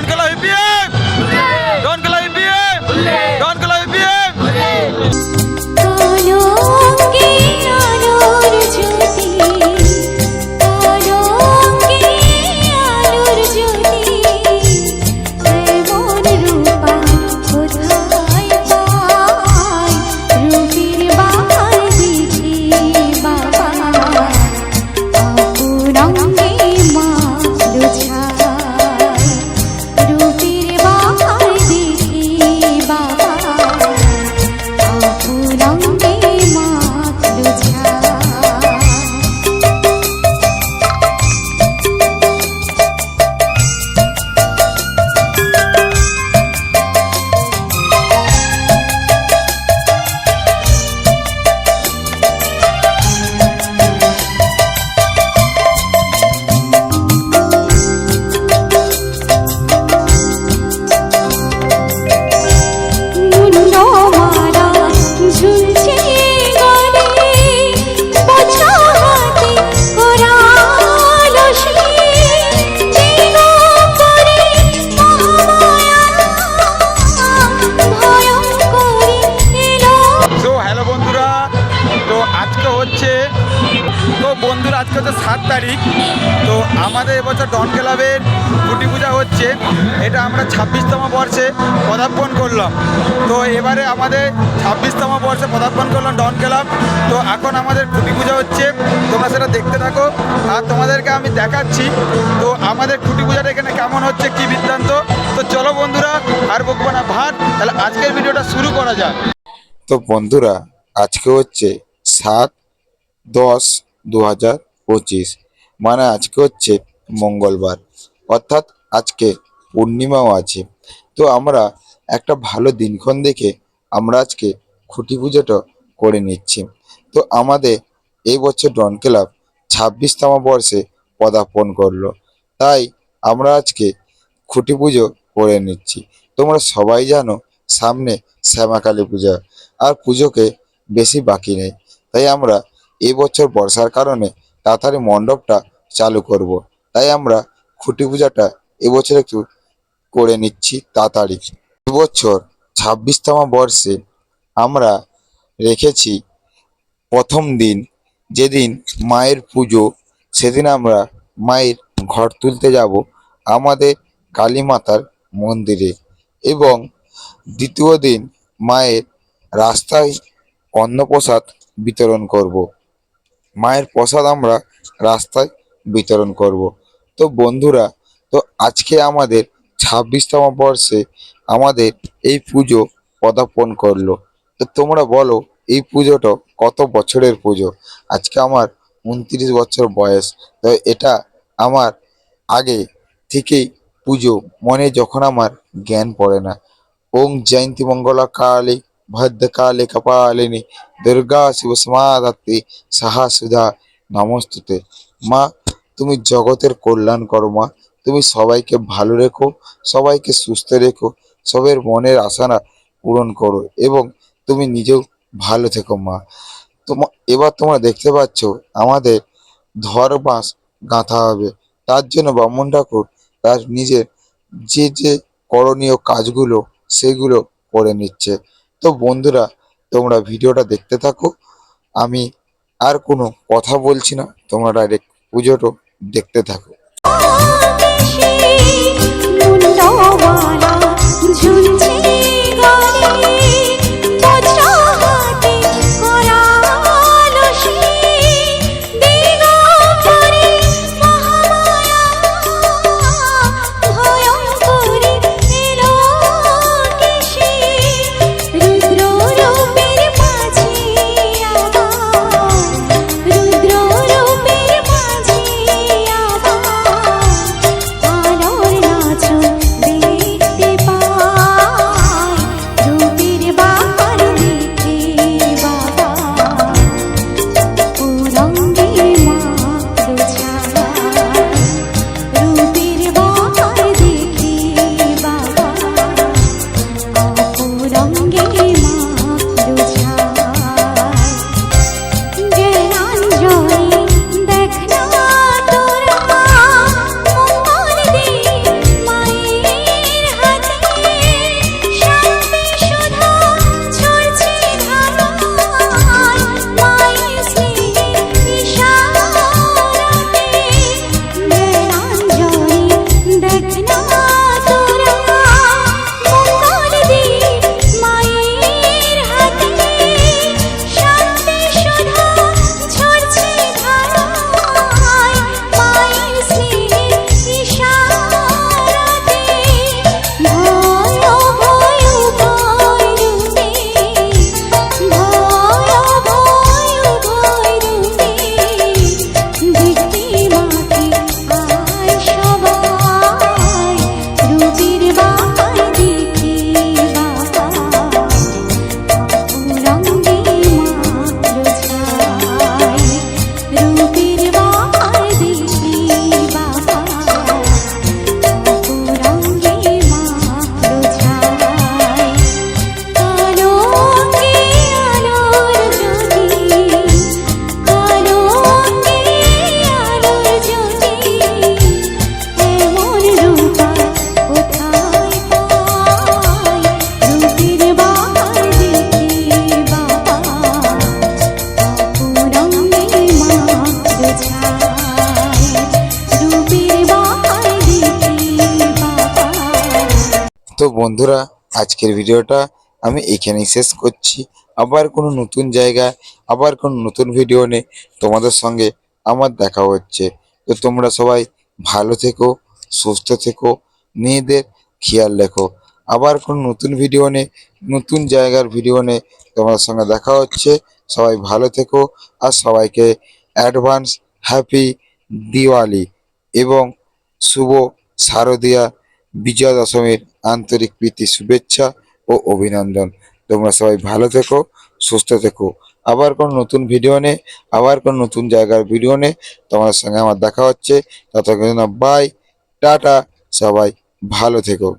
मान के लो হচ্ছে। তো বন্ধুরা, আজকে হচ্ছে সাত তারিখ। তো আমাদের এবছর ডন ক্লাবের কুটি পূজা হচ্ছে। এটা আমরা ছাব্বিশতম বর্ষে পদার্পণ করলাম। তো এবারে আমাদের ছাব্বিশতম বর্ষে পদার্পণ করলাম ডন ক্লাব। তো এখন আমাদের খুঁটি পূজা হচ্ছে। তোমরা সেটা দেখতে থাকো। আর তোমাদেরকে আমি দেখাচ্ছি। তো আমাদের খুঁটি পূজাটা এখানে কেমন হচ্ছে, কি বৃত্তান্ত? তো চলো বন্ধুরা, আর বকবো না ভাত। তাহলে আজকের ভিডিওটা শুরু করা যাক। তো বন্ধুরা, আজকে হচ্ছে সাত দশ দু হাজার পঁচিশ। মানে আজকে হচ্ছে মঙ্গলবার। অর্থাৎ আজকে পূর্ণিমাও আছে। তো আমরা একটা ভালো দিনক্ষণ দেখে আমরা আজকে খুঁটি পুজোটা করে নিচ্ছি। তো আমাদের এই বছর ডন ক্লাব ছাব্বিশতম বর্ষে পদার্পণ করল। তাই আমরা আজকে খুঁটি পুজো করে নিচ্ছি। তোমরা সবাই জানো সামনে শ্যামাকালী পূজা। আর পুজোকে বেশি বাকি নেই। তাই আমরা এই বছর বর্ষার কারণে তাড়াতাড়ি মণ্ডপটা চালু করব। তাই আমরা খুঁটি পূজাটা এবছর একটু করে নিচ্ছি তাড়াতাড়ি এবছর ছাব্বিশতম বর্ষে আমরা রেখেছি প্রথম দিন, যেদিন মায়ের পুজো, সেদিন আমরা মায়ের ঘর তুলতে যাব আমাদের কালী মাতার মন্দিরে এবং দ্বিতীয় দিন মায়ের রাস্তায় অন্নপ্রসাদ বিতরণ করব। মায়ের প্রসাদ আমরা রাস্তায় বিতরণ করব। তো বন্ধুরা, তো আজকে আমাদের ছাব্বিশতম বর্ষে আমাদের এই পুজো পদার্পণ করল। তো তোমরা বলো, এই পুজোটা কত বছরের পুজো? আজকে আমার উনত্রিশ বছর বয়স। তো এটা আমার আগে থেকেই পুজো, মনে যখন আমার জ্ঞান পড়ে না। ওং জয়ন্তী মঙ্গলা কালী ভদ্রকালী কপালিনী দুর্গা শিব সমাধাত্রী সাহা সুধা নমস্তুতে মা, তুমি জগতের কল্যাণ করো, মা। তুমি সবাইকে ভালো রেখো, সবাইকে সুস্থ রেখো, সবের মনের আশানা পূরণ করো এবং তুমি নিজেও ভালো থেকো, মা। তোমা, এবার তোমরা দেখতে পাচ্ছ, আমাদের ধর বাঁশ গাঁথা হবে। তার জন্য ব্রাহ্মণ ঠাকুর তার নিজের যে যে করণীয় কাজগুলো সেগুলো করে নিচ্ছে। তো বন্ধুরা, তোমরা ভিডিওটা দেখতে থাকো। আমি আর কোনো কথা বলছি না, তোমরা ডাইরেক্ট পুজোটো দেখতে থাকো। ঝুলছে তো বন্ধুরা, আজকের ভিডিওটা আমি এখানেই শেষ করছি। আবার কোনো নতুন জায়গায় আবার কোনো নতুন ভিডিও নিয়ে তোমাদের সঙ্গে আমার দেখা হচ্ছে। তো তোমরা সবাই ভালো থেকো, সুস্থ থেকো, মেয়েদের খেয়াল রেখো। আবার কোনো নতুন ভিডিও নিয়ে, নতুন জায়গার ভিডিও নিয়ে তোমাদের সঙ্গে দেখা হচ্ছে। সবাই ভালো থেকো, আর সবাইকে অ্যাডভান্স হ্যাপি দিওয়ালি এবং শুভ শারদীয়া বিজয়া দশমীর আন্তরিক প্রীতি, শুভেচ্ছা ও অভিনন্দন। তোমরা সবাই ভালো থেকো, সুস্থ থেকো। আবার কোনো নতুন ভিডিও নে আবার কোনো নতুন জায়গার ভিডিও নে তোমার সঙ্গে আমার দেখা হচ্ছে। ততক্ষণ বাই টাটা, সবাই ভালো থেকো।